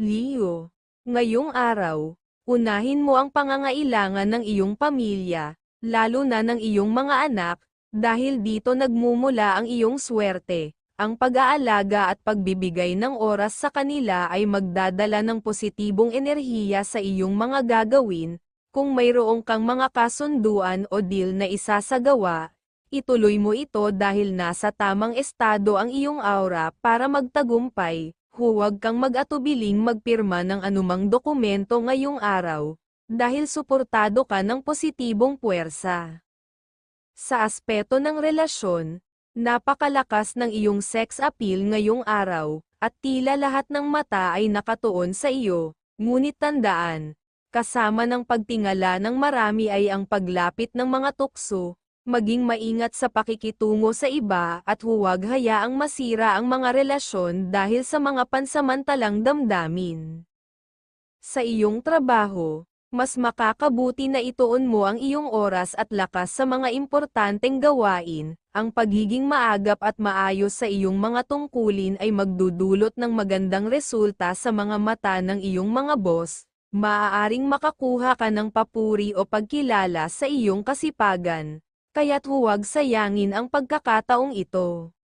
Leo, ngayong araw, unahin mo ang pangangailangan ng iyong pamilya, lalo na ng iyong mga anak, dahil dito nagmumula ang iyong swerte. Ang pag-aalaga at pagbibigay ng oras sa kanila ay magdadala ng positibong enerhiya sa iyong mga gagawin, kung mayroong kang mga kasunduan o deal na isasagawa, ituloy mo ito dahil nasa tamang estado ang iyong aura para magtagumpay, huwag kang mag-atubiling magpirma ng anumang dokumento ngayong araw, dahil suportado ka ng positibong puwersa. Sa aspeto ng relasyon, napakalakas ng iyong sex appeal ngayong araw, at tila lahat ng mata ay nakatuon sa iyo, ngunit tandaan, kasama ng pagtingala ng marami ay ang paglapit ng mga tukso, maging maingat sa pakikitungo sa iba at huwag hayaang masira ang mga relasyon dahil sa mga pansamantalang damdamin. Sa iyong trabaho, mas makakabuti na ituon mo ang iyong oras at lakas sa mga importanteng gawain, ang pagiging maagap at maayos sa iyong mga tungkulin ay magdudulot ng magandang resulta sa mga mata ng iyong mga boss, maaaring makakuha ka ng papuri o pagkilala sa iyong kasipagan, kaya't huwag sayangin ang pagkakataong ito.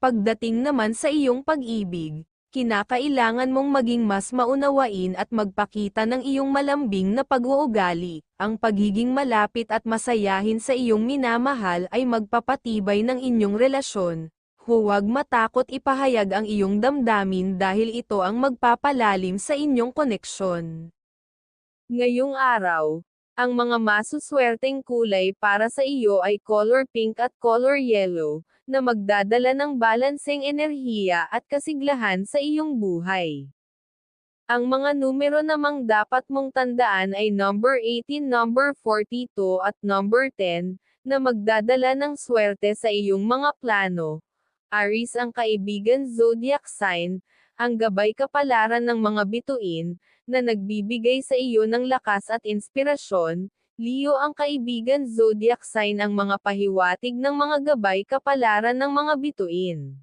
Pagdating naman sa iyong pag-ibig, kinakailangan mong maging mas maunawain at magpakita ng iyong malambing na pag-uugali. Ang pagiging malapit at masayahin sa iyong minamahal ay magpapatibay ng inyong relasyon. Huwag matakot ipahayag ang iyong damdamin dahil ito ang magpapalalim sa inyong koneksyon. Ngayong araw, ang mga masuswerteng kulay para sa iyo ay color pink at color yellow, na magdadala ng balanseng enerhiya at kasiglahan sa iyong buhay. Ang mga numero namang dapat mong tandaan ay number 18, number 42 at number 10, na magdadala ng swerte sa iyong mga plano. Aries ang kaibigan zodiac sign, ang gabay kapalaran ng mga bituin, na nagbibigay sa iyo ng lakas at inspirasyon, Leo ang kaibigan zodiac sign ang mga pahiwatig ng mga gabay kapalaran ng mga bituin.